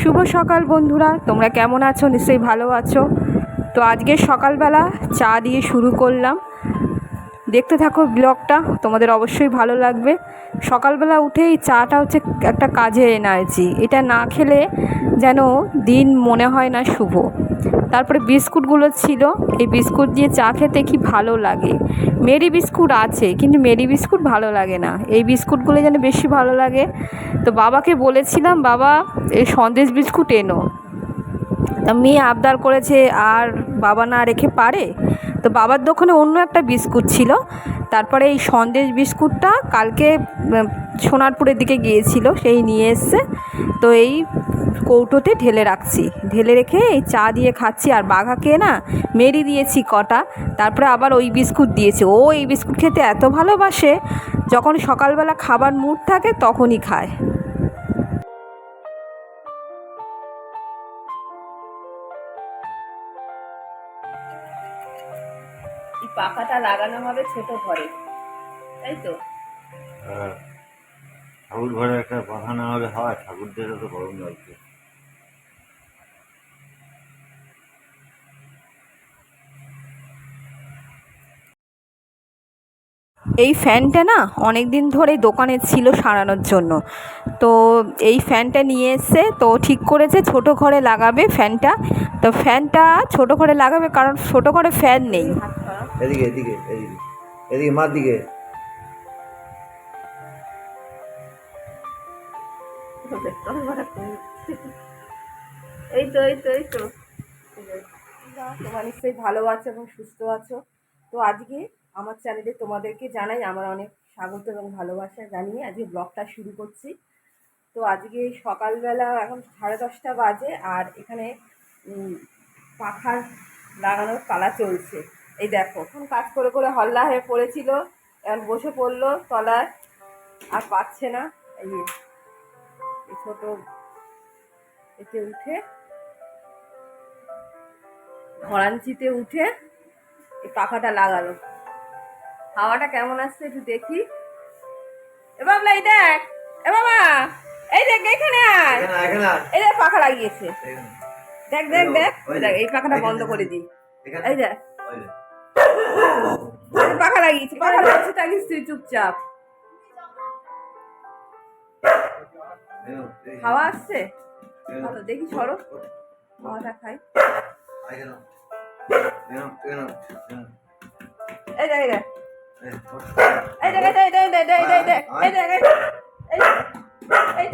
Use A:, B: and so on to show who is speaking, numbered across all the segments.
A: শুভ সকাল বন্ধুরা, তোমরা কেমন আছো? নিশ্চয়ই ভালো আছো। তো আজকে সকালবেলা চা দিয়ে শুরু করলাম। দেখতে থাকো ব্লগটা, তোমাদের অবশ্যই ভালো লাগবে। সকালবেলা উঠে এই চাটা হচ্ছে একটা কাজে এনার্জি এটা না খেলে যেন দিন মনে হয় না শুভ। তারপরে বিস্কুটগুলো ছিল। এই বিস্কুট দিয়ে চা খেতে কি ভালো লাগে? মেরি বিস্কুট আছে, কিন্তু মেরি বিস্কুট ভালো লাগে না। এই বিস্কুটগুলো যেন বেশি ভালো লাগে। তো বাবাকে বলেছিলাম, বাবা, এই সন্দেশ বিস্কুট এনো। তা মেয়ে আবদার করেছে, আর বাবা না রেখে পারে? তো বাবার দোকানে অন্য একটা বিস্কুট ছিল। তারপরে এই সন্দেশ বিস্কুটটা কালকে সোনারপুরের দিকে গিয়েছিল, সেই নিয়ে এসছে। তো এই কৌটোতে ঢেলে রাখছি। ঢেলে রেখে এই চা দিয়ে খাচ্ছি আর বাঘাকে না মেরি দিয়েছি কটা। তারপরে আবার ওই বিস্কুট দিয়েছে। ও এই বিস্কুট খেতে এত ভালোবাসে যখন সকালবেলা খাবার মুড থাকে তখনই খায়। পাখাটা লাগানো হবে ছোট ঘরে তাই তো?
B: হ্যাঁ। ঠাকুর ঘরে একটা পাখা না হলে হয় ঠাকুরদের তো গরম লাগছে
A: এই ফ্যানটা না অনেক দিন ধরে দোকানে ছিল সারানোর জন্য। তো এই ফ্যানটা নিয়ে এসছে তো ঠিক করেছে ছোট ঘরে লাগাবে ফ্যানটা। তো ফ্যানটা ছোট ঘরে লাগাবে কারণ ছোট ঘরে ফ্যান নেই।
B: এদিকে এদিকে এদিকে এদিকে মার দিকে।
A: এই তো এই তো এই তো তোমরা নিশ্চয়ই ভালো আছো এবং সুস্থ আছো। তো আজকে আমার চ্যানেলে তোমাদেরকে জানাই আমার অনেক স্বাগত এবং ভালোবাসা জানিয়ে আজকে ব্লগটা শুরু করছি। তো আজকে সকালবেলা এখন সাড়ে দশটা বাজে আর এখানে পাখার লাগানোর পালা চলছে। এই দেখো, এখন কাজ করে করে হল্লা হয়ে পড়েছিল, এখন বসে পড়ল তলায়, আর পাচ্ছে না। এই ছোট এতে উঠে, ঘরাঞ্চিতে উঠে এই পাখাটা লাগালো। হাওয়াটা কেমন আসছে একটু দেখি। এ বাবলা এই দেখ এ বাবা এই দেখ এখানে আয়। এই দেখ পাখা লাগিয়েছে। দেখ দেখ দেখ দেখ এই পাখাটা বন্ধ করে দিই। এই দেখ। পাখা লাগিয়েছি পাখা লাগিয়েছি থাকিস তুই চুপচাপ। হাওয়া আসছে। ভালো দেখি সরো। হাওয়াটা খাই। এই দেখ এই দেখ।
B: এই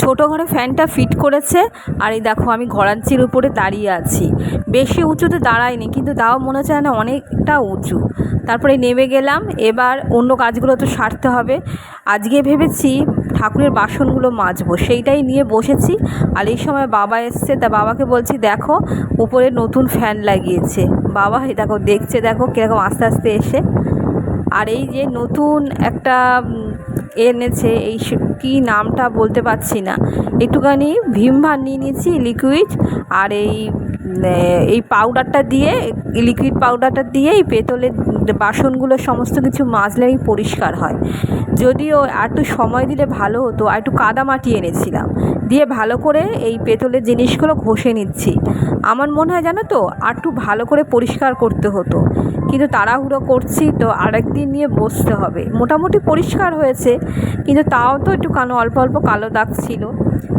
A: ছোট ঘরে ফ্যানটা ফিট করেছে, আর এই দেখো আমি ঘরাঞ্চির উপরে দাঁড়িয়ে আছি। বেশি উঁচুতে দাঁড়াইনি কিন্তু তাও মনে চায় না অনেকটা উঁচু। তারপরে নেমে গেলাম, এবার অন্য কাজগুলো তো সারতে হবে। আজকে ভেবেছি ঠাকুরের বাসনগুলো মাজবো। সেইটাই নিয়ে বসেছি। আর এই সময় বাবা এসছে, তা বাবাকে বলছি, দেখো, উপরে নতুন ফ্যান লাগিয়েছে। বাবা দেখো, দেখছে, দেখো, কীরকম আস্তে আস্তে এসে। আর এই যে নতুন একটা এনেছে, এই কি নামটা বলতে পারছি না। একটুখানি ভীম ভার নিয়ে নিয়েছি, লিকুইড, আর এই এই পাউডারটা দিয়ে লিকুইড পাউডারটা দিয়ে এই পেতলের বাসনগুলো সমস্ত কিছু মাজলেই পরিষ্কার হয়। যদিও একটু সময় দিলে ভালো হতো, আর একটু কাদা মাটি এনেছিলাম। দিয়ে ভালো করে এই পেতলের জিনিসগুলো ঘষে নিচ্ছি। আমার মনে হয় জানো তো, আর একটু ভালো করে পরিষ্কার করতে হতো। কিন্তু তাড়াহুড়ো করছি তো আরেক দিন নিয়ে বসতে হবে। মোটামুটি পরিষ্কার হয়েছে, কিন্তু তাও তো একটু কানো অল্প অল্প কালো দাগ ছিল।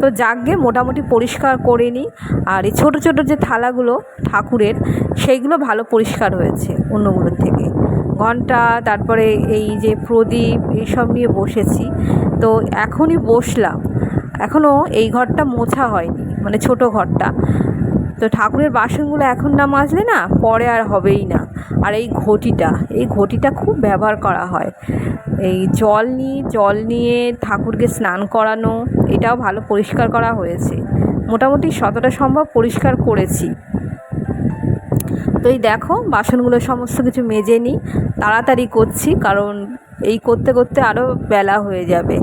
A: তো যাকগে, মোটামুটি পরিষ্কার করে নিই। আর এই ছোটো ছোটো যে থালাগুলো ঠাকুরের, সেইগুলো ভালো পরিষ্কার হয়েছে অন্যগুলোর থেকে। ঘণ্টা, তারপরে এই যে প্রদীপ, এইসব নিয়ে বসেছি। তো এখনই বসলাম। এখনও এই ঘরটা মোছা হয়নি মানে ছোট ঘরটা। তো ঠাকুরের বাসনগুলো এখন না মাজলে না পরে আর হবেই না। আর এই ঘটিটা এই ঘটিটা খুব ব্যবহার করা হয়। এই জল নিয়ে জল নিয়ে ঠাকুরকে স্নান করানো, এটাও ভালো পরিষ্কার করা হয়েছে। মোটামুটি যতটা সম্ভব পরিষ্কার করেছি। তো এই দেখো, বাসনগুলো সমস্ত কিছু মেজে নিই, তাড়াতাড়ি করছি, কারণ এই করতে করতে আরও বেলা হয়ে যাবে।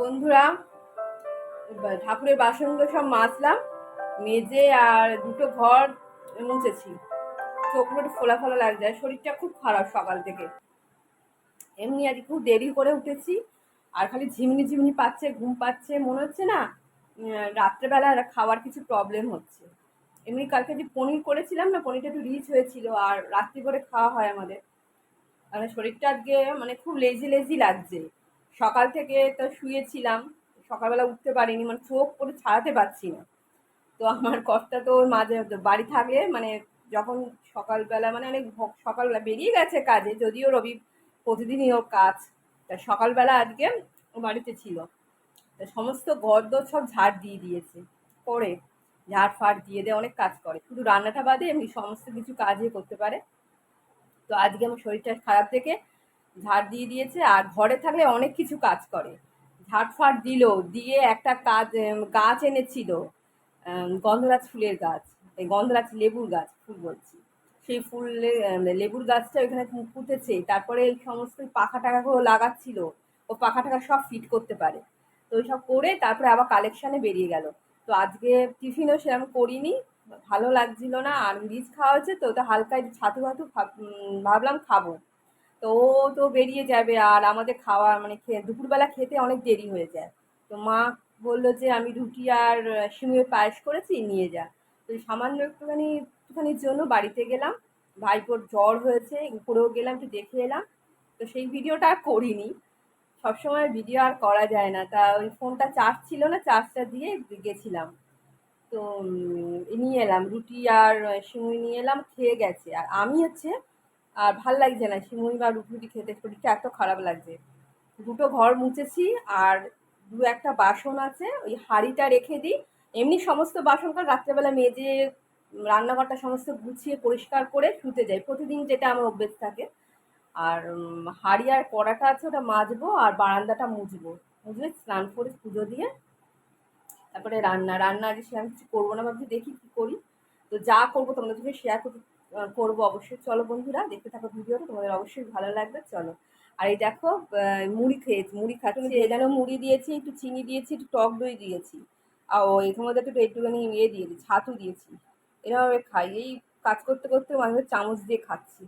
C: বন্ধুরা ঠাকুরের বাসনগুলো সব মাজলাম, মেজে আর দুটো ঘর মুছেছি। চোখগুলো একটু ফোলা ফোলা লাগছে, আর শরীরটা খুব খারাপ সকাল থেকে। এমনি আজকে খুব দেরি করে উঠেছি, আর খালি ঝিমনি ঝিমনি পাচ্ছে, ঘুম পাচ্ছে, মনে হচ্ছে না রাত্রেবেলা আর খাওয়ার কিছু প্রবলেম হচ্ছে। এমনি কালকে যে পনির করেছিলাম না, পনিরটা একটু রিচ হয়েছিল, আর রাত্রি করে খাওয়া হয় আমাদের। মানে শরীরটা আজকে মানে খুব লেজি লেজি লাগছে। সকাল থেকে তো শুয়েছিলাম, সকালবেলা উঠতে পারিনি মানে চোখ করে ছাড়াতে পারছি না। তো আমার কর্তা তো মাঝে বাড়ি থাকলে মানে যখন সকালবেলা মানে অনেক সকালবেলা বেরিয়ে গেছে কাজে, যদিও রবি প্রতিদিনই ওর কাজ, তা সকালবেলা আজকে ও বাড়িতে ছিল। তা সমস্ত গরদর সব ঝাড় দিয়ে দিয়েছে, করে ঝাড় ফাড় দিয়ে দেয় অনেক কাজ করে। শুধু রান্নাটা বাদে এমনি সমস্ত কিছু কাজই করতে পারে। তো আজকে আমার শরীরটা খারাপ থেকে ঝাড় দিয়ে দিয়েছে আর ঘরে থাকলে অনেক কিছু কাজ করে। ঝাড় ফাড় দিল, দিয়ে একটা কাজ গাছ এনেছিল গন্ধরাজ ফুলের গাছ, এই গন্ধরাজ লেবুর গাছ, ফুল বলছি। সেই ফুল লেবুর গাছটা ওইখানে পুঁতেছে, তারপরে এই সমস্ত পাখা টাকাগুলো লাগাচ্ছিল, ও পাখা টাকা সব ফিট করতে পারে। তো ওইসব করে তারপরে আবার কালেকশানে বেরিয়ে গেল। তো আজকে টিফিনও সেরকম করিনি, ভালো লাগছিল না, আর রিচ খাওয়া হচ্ছে তো ওটা হালকা ছাতু ভাব- ভাবলাম খাব। তো ও তো বেরিয়ে যাবে আর আমাদের খাওয়া মানে দুপুরবেলা খেতে অনেক দেরি হয়ে যায়। তো মা বলল যে আমি রুটি আর সিমের পায়েস করেছি, নিয়ে যা। তো সামান্য একটুখানি একটুখানির জন্য বাড়িতে গেলাম। ভাইপোর জ্বর হয়েছে, উপরেও গেলাম, একটু দেখে এলাম। তো সেই ভিডিওটা আর করিনি। সবসময় ভিডিও আর করা যায় না। তা ওই ফোনটা চার্জ ছিল না, চার্জটা দিয়ে গেছিলাম। তো নিয়ে এলাম। রুটি আর সিমুই নিয়ে এলাম, খেয়ে গেছে। আর আমি হচ্ছে আর ভালো লাগছে না। সিমুই বা রুটি খেতে শরীরটা এত খারাপ লাগছে। দুটো ঘর মুছেছি আর দু একটা বাসন আছে, ওই হাঁড়িটা রেখে দিই। এমনি সমস্ত বাসনকার রাত্রেবেলা মেজে, রান্নাঘরটা সমস্ত গুছিয়ে পরিষ্কার করে শুতে যাই। প্রতিদিন যেটা আমার অভ্যেস থাকে। আর হাঁড়ি আর কড়াটা আছে, ওটা মাজবো আর বারান্দাটা মুছবো। মুছলে স্নান করে পুজো দিয়ে তারপরে রান্না। রান্না আজকে সেরকম কিছু করব না, ভাবছি দেখি কী করি। তো যা করব তোমাদের সঙ্গে শেয়ার করতে করব অবশ্যই। চলো বন্ধুরা, দেখতে থাকো ভিডিওটা, তোমাদের অবশ্যই ভালো লাগবে, চলো। আর এই দেখো মুড়ি খেয়েছি, মুড়ি খাচ্ছি। ভেজানো মুড়ি দিয়েছি, একটু চিনি দিয়েছি, একটু টক দই দিয়েছি। আর এখানে মধ্যে একটু একটুখানি ইয়ে দিয়েছি, ছাতু দিয়েছি। এরকমভাবে খাই। এই কাজ করতে করতে মাঝে চামচ দিয়ে খাচ্ছি।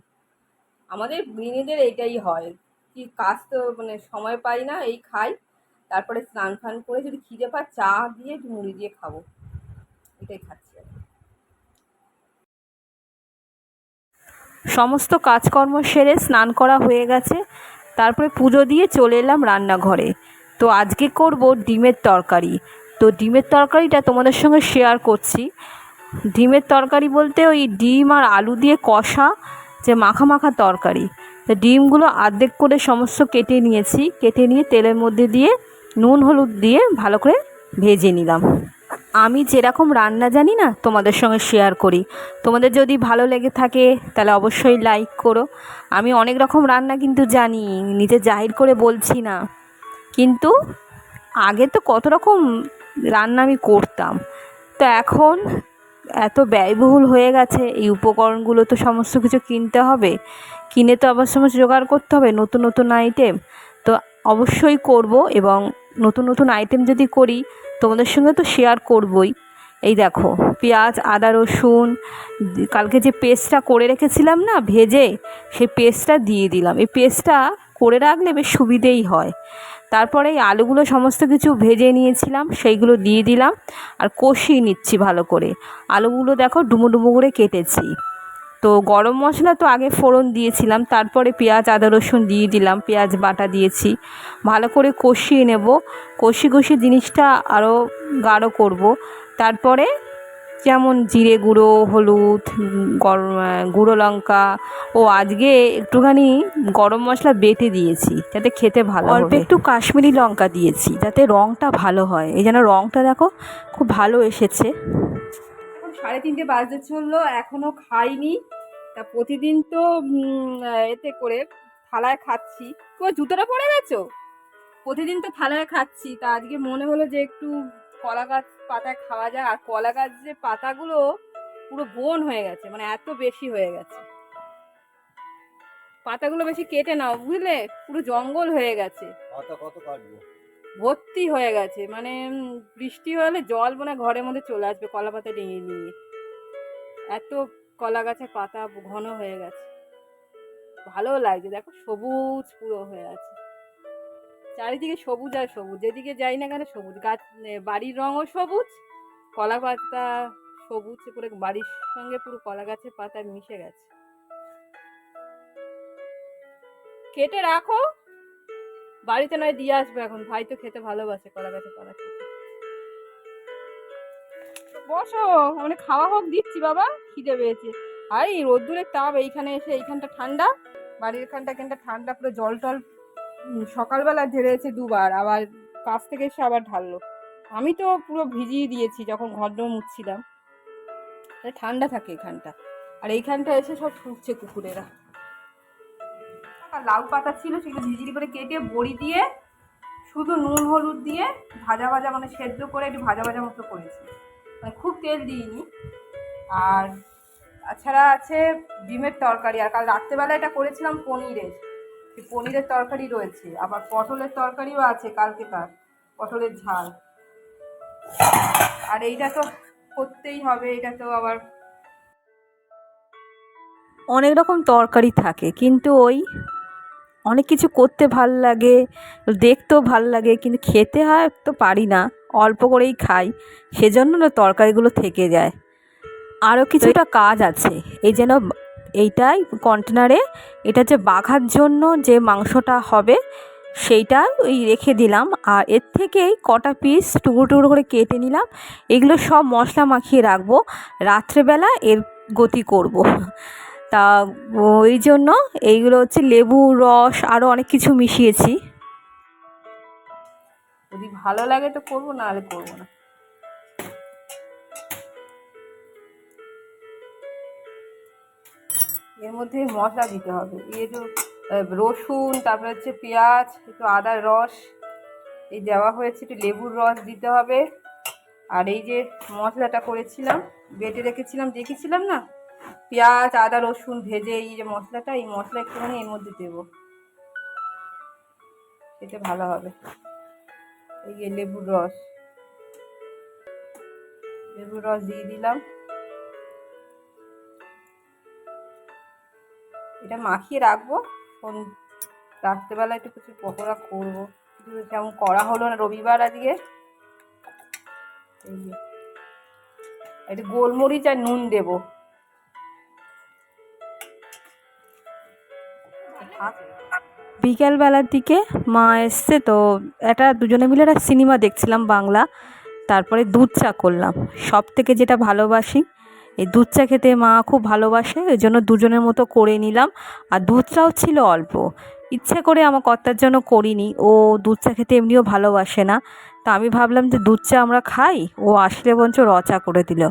C: আমাদের গৃহিণীদের এটাই হয়। কি কাজ তো মানে সময় পাই না, এই খাই। তারপরে স্নান ফান করে যদি খিদে পায়, চা দিয়ে মুড়ি দিয়ে খাব। এটাই খাচ্ছি আর কি।
A: সমস্ত কাজকর্ম সেরে স্নান করা হয়ে গেছে। তারপরে পুজো দিয়ে চলে এলাম রান্নাঘরে। তো আজকে করব ডিমের তরকারি। তো ডিমের তরকারিটা তোমাদের সঙ্গে শেয়ার করছি। ডিমের তরকারি বলতে ওই ডিম আর আলু দিয়ে কষা যে মাখা মাখা তরকারি। তো ডিমগুলো আর্ধেক করে সমস্ত কেটে নিয়েছি। কেটে নিয়ে তেলের মধ্যে দিয়ে নুন, হলুদ দিয়ে ভালো করে ভেজে নিলাম। আমি যেরকম রান্না জানি না, তোমাদের সঙ্গে শেয়ার করি। তোমাদের যদি ভালো লেগে থাকে, তাহলে অবশ্যই লাইক করো। আমি অনেক রকম রান্না কিন্তু জানি, নিজে জাহির করে বলছি না। কিন্তু আগে তো কত রকম রান্না আমি করতাম। তো এখন এত ব্যয়বহুল হয়ে গেছে, এই উপকরণগুলো তো সমস্ত কিছু কিনতে হবে। কিনে তো আবার সমস্ত জোগাড় করতে হবে, নতুন নতুন আইটেম তো অবশ্যই করব এবং নতুন নতুন আইটেম যদি করি তোমাদের সঙ্গে তো শেয়ার করবই। এই দেখো, পেঁয়াজ, আদা, রসুন, কালকে যে পেস্টটা করে রেখেছিলাম না, ভেজে, সেই পেস্টটা দিয়ে দিলাম। এই পেস্টটা করে রাখলে বেশ সুবিধেই হয়। তারপরে এই আলুগুলো সমস্ত কিছু ভেজে নিয়েছিলাম, সেইগুলো দিয়ে দিলাম, আর কষিয়ে নিচ্ছি ভালো করে। আলুগুলো দেখো ডুমো ডুমো করে কেটেছি। তো গরম মশলা তো আগে ফোড়ন দিয়েছিলাম তারপরে পেঁয়াজ আদা রসুন দিয়ে দিলাম পেঁয়াজ বাটা দিয়েছি। ভালো করে কষিয়ে নেব কষি কষি জিনিসটা আরও গাঢ় করব। তারপরে যেমন জিরে গুঁড়ো হলুদ গরম গুঁড়ো লঙ্কা ও আজকে একটুখানি গরম মশলা বেটে দিয়েছি যাতে খেতে ভালো অল্প একটু কাশ্মীরি লঙ্কা দিয়েছি যাতে রঙটা ভালো হয়। এই যেন রঙটা দেখো খুব ভালো এসেছে।
C: সাড়ে তিনটে বাজতে চলল, এখনও খাইনি। তা প্রতিদিন তো এতে করে থালায় খাচ্ছি। তোমার জুতোটা পরে গেছো? প্রতিদিন তো থালায় খাচ্ছি। তা আজকে মনে হলো যে একটু কলা গাছ পাতায় খাওয়া যায় আর কলা গাছ যে পাতাগুলো পুরো বন হয়ে গেছে মানে এত বেশি হয়ে গেছে। পাতাগুলো বেশি কেটে নাও, বুঝলে? পুরো জঙ্গল হয়ে গেছে।
B: পাতা কত কাটবো?
C: ভর্তি হয়ে গেছে। মানে বৃষ্টি হলে জল মনে ঘরের মধ্যে চলে আসবে, কলা পাতা ডিঙিয়ে নিয়ে। এত কলা গাছের পাতা ঘন হয়ে গেছে। ভালো লাগছে। দেখো, সবুজ পুরো হয়ে আছে। চারিদিকে সবুজ আর সবুজ। যেদিকে যাই না কেন সবুজ। গাছ বাড়ির রঙও সবুজ, কলা পাতা সবুজ পুরো বাড়ির সঙ্গে পুরো কলা গাছের পাতা মিশে গেছে। কেটে রাখো। বাড়িতে নয়, দিয়ে আসব এখন। ভাই তো খেতে ভালোবাসে কলা গাছের পাতা খেতে। বসো মানে খাওয়া হোক, দিচ্ছি বাবা, খিদে পেয়েছে। আর, এই রোদ্দুরের তাপ, এইখানে এসে এইখানটা ঠান্ডা, বাড়ির এখানটা এখানটা ঠান্ডা, পুরো জল টল সকালবেলা ঝেড়েছে দুবার, আবার কাছ থেকে এসে আবার ঢাললো। আমি তো পুরো ভিজিয়ে দিয়েছি, যখন ঘর মুছছিলাম। ঠান্ডা থাকে এখানটা। আর এইখানটা এসে সব শুকছে কুকুরেরা। আর লাউ পাতা ছিল, সেগুলো ঝিঝিরি করে কেটে বড়ি দিয়ে, শুধু নুন, হলুদ দিয়ে ভাজা ভাজা মানে সেদ্ধ করে একটু ভাজা ভাজা মতো করেছি। মানে খুব তেল দিইনি। আর তাছাড়া আছে ডিমের তরকারি। আর কাল রাত্রেবেলা এটা করেছিলাম পনিরের। পনিরের তরকারি রয়েছে। আবার পটলের তরকারিও আছে কালকে তার। পটলের ঝাল। আর এইটা তো করতেই হবে। এটা তো আবার
A: অনেক রকম তরকারি থাকে, কিন্তু ওই অনেক কিছু করতে ভালো লাগে, দেখতেও ভালো লাগে, কিন্তু খেতে হয় তো পারি না, অল্প করেই খাই, সেজন্য না তরকারিগুলো থেকে যায় আরও কিছুটা কাজ আছে, এই যেন এইটাই কন্টেনারে এটা যে বাঘার জন্য যে মাংসটা হবে, সেইটা ওই রেখে দিলাম, আর এর থেকেই কটা পিস টুকরো টুকরো করে কেটে নিলাম, এগুলো সব মশলা মাখিয়ে রাখব, রাত্রেবেলা এর গতি করব। তা, ওই জন্য এইগুলো হচ্ছে লেবু, রস আরও অনেক কিছু মিশিয়েছি।
C: যদি ভালো লাগে তো করব না হলে করব না। এর মধ্যে মশলা দিতে হবে। এই একটু রসুন, তারপরে হচ্ছে পেঁয়াজ, একটু আদার রস, এই দেওয়া হয়েছে, একটু লেবুর রস দিতে হবে। আর এই যে মশলাটা করেছিলাম, বেটে রেখেছিলাম, দেখেছিলাম না? পেঁয়াজ, আদা, রসুন ভেজে এই যে মশলাটা, এই মশলা একটুখানি এর মধ্যে দেবো। এতে ভালো হবে। এই যে লেবুর রস। লেবুর রস দিয়ে দিলাম। এটা মাখিয়ে রাখব। রাত্রেবেলা একটু কিছু পকোড়া করব। তেমন করা হলো না রবিবার আজকে। একটু গোলমরিচ আর নুন দেবো।
A: বিকেলবেলার দিকে মা এসছে, তো একটা দুজনে মিলে একটা সিনেমা দেখছিলাম বাংলা। তারপরে দুধ চা করলাম। সব থেকে যেটা ভালোবাসি, এই দুধ চা খেতে মা খুব ভালোবাসে ওই জন্য দুজনের মতো করে নিলাম। আর দুধ চাও ছিল অল্প। ইচ্ছে করে আমার কর্তার জন্য করিনি, ও দুধ চা খেতে এমনিও ভালোবাসে না। তা আমি ভাবলাম যে দুধ চা আমরা খাই, ও আসলে বঞ্চ র চা করে দিল,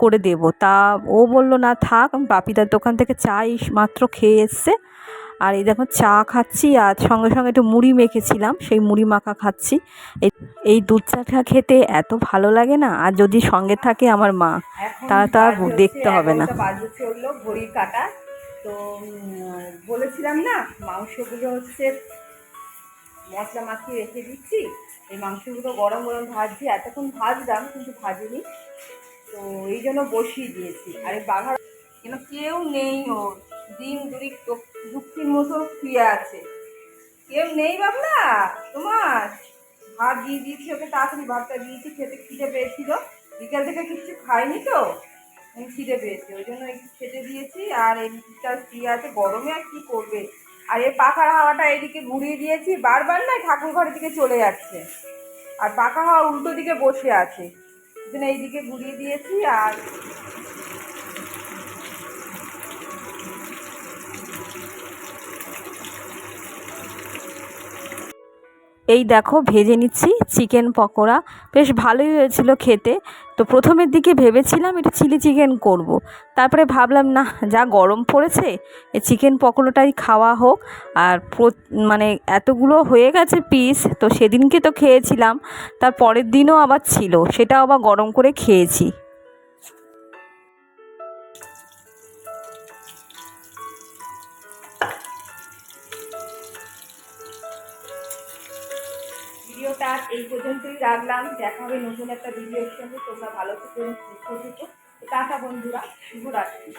A: করে দেবো। তা ও বলল, না থাক আমি বাপিদার দোকান থেকে চা এই মাত্র খেয়ে এসছে। আর এই দেখো চা খাচ্ছি আর সঙ্গে সঙ্গে একটু মুড়ি মেখেছিলাম সেই মুড়ি মাখা খাচ্ছি। এই দুধ চাটা খেতে এত ভালো লাগে না? আর যদি সঙ্গে থাকে আমার মা
C: এখন
A: তা তো আর দেখতে হবে না।
C: এগারোটা বাজে চলল ঘড়ির কাটা। তো বলেছিলাম না মাংসগুলো হচ্ছে মশলা মাখিয়ে রেখে দিচ্ছি। এই মাংসগুলো গরম গরম ভাজছি। এতক্ষণ ভাজলাম কিন্তু ভাজিনি। তো এই জন্য বসিয়ে দিয়েছি। আর এই বাঘা কেন কেউ নেই ওর। দিন দুই দুঃখীর মতো শুয়ে আছে। কেউ নেই বাবলা? তোমার? ভাত দিয়ে দিয়েছি, ওকে তাড়াতাড়ি ভাতটা দিয়েছি, খেতে খিদে পেয়েছিল। বিকাল থেকে কিছু খাইনি তো? আমি খিদে পেয়েছি, ওই জন্য একটু খেতে দিয়েছি, আর এইটা শুয়ে আছে, গরমে আর কী করবে? আর এই পাখার হাওয়াটা এদিকে ঘুরিয়ে দিয়েছি, বারবার না ঠাকুর ঘরের দিকে চলে যাচ্ছে। আর পাখা হাওয়া উল্টো দিকে বসে আছে। এই জন্য এইদিকে ঘুরিয়ে দিয়েছি, আর
A: এই দেখো ভেজে নিচ্ছি চিকেন পকোড়া। বেশ ভালোই হয়েছিল খেতে। তো প্রথমের দিকে ভেবেছিলাম এটা চিলি চিকেন করব। তারপরে ভাবলাম, না, যা গরম পড়েছে এই চিকেন পকোড়াটাই খাওয়া হোক। আর মানে এতগুলো হয়ে গেছে পিস তো সেদিনকে তো খেয়েছিলাম। তার পরের দিনও আবার ছিল, সেটাও আবার গরম করে খেয়েছি।
C: এই পর্যন্তই রাখলাম। দেখা হবে নতুন একটা ভিডিওর সঙ্গে। তোমরা ভালো থেকো, সুস্থ থেকো। টাটা বন্ধুরা, শুভরাত্রি।